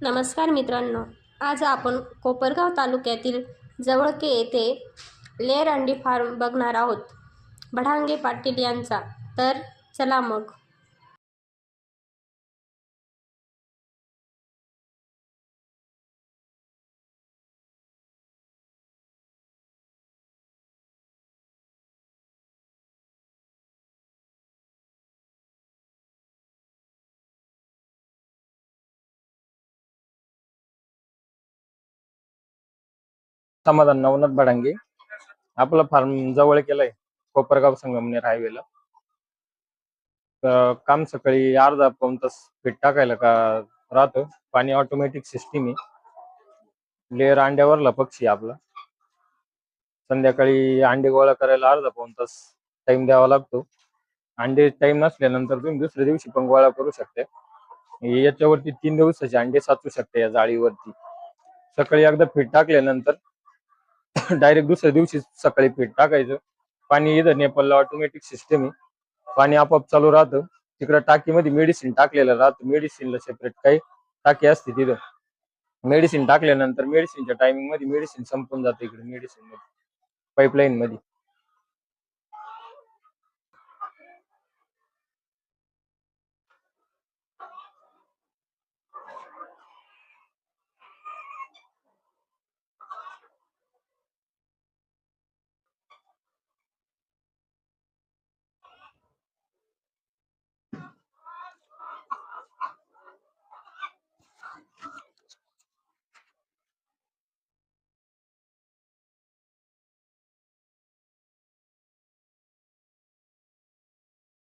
नमस्कार मित्रांनो आज आपण कोपरगाव तालुक्यातील जवळके येथे लेअर अंडी फार्म बघणार आहोत. भडांगे पाटील यांचा. तर चला मग. समाधान नवनाथ भडांगे आपला फार्म जवळ केलाय कोपरगाव संगमनेर हायवेला तर काम सकाळी अर्धा पाऊन तास फिट टाकायला का राहतं. पाणी ऑटोमॅटिक सिस्टीम आहे. लेअर अंड्यावरला पक्षी आपला. संध्याकाळी अंडे गोळा करायला अर्धा पाऊन तास टाइम द्यावा लागतो. अंडे टाइम नसल्यानंतर तुम्ही दुसऱ्या दिवशी पण गोळा करू शकता. याच्यावरती तीन दिवसाचे अंडे साचू शकते या जाळीवरती. सकाळी एकदा फिट टाकल्यानंतर डायरेक्ट दुसऱ्या दिवशी सकाळी पीठ टाकायचं. पाणी इथं नेपाळला ऑटोमॅटिक सिस्टम आहे. पाणी आपोआप चालू राहतं. तिकडं टाकीमध्ये मेडिसिन टाकलेलं राहतं. मेडिसिनला सेपरेट काही टाकी असते तिथं. मेडिसिन टाकल्यानंतर मेडिसिनच्या टायमिंगमध्ये मेडिसिन संपून जाते इकडे. मेडिसिनमध्ये. पाईपलाईन मध्ये.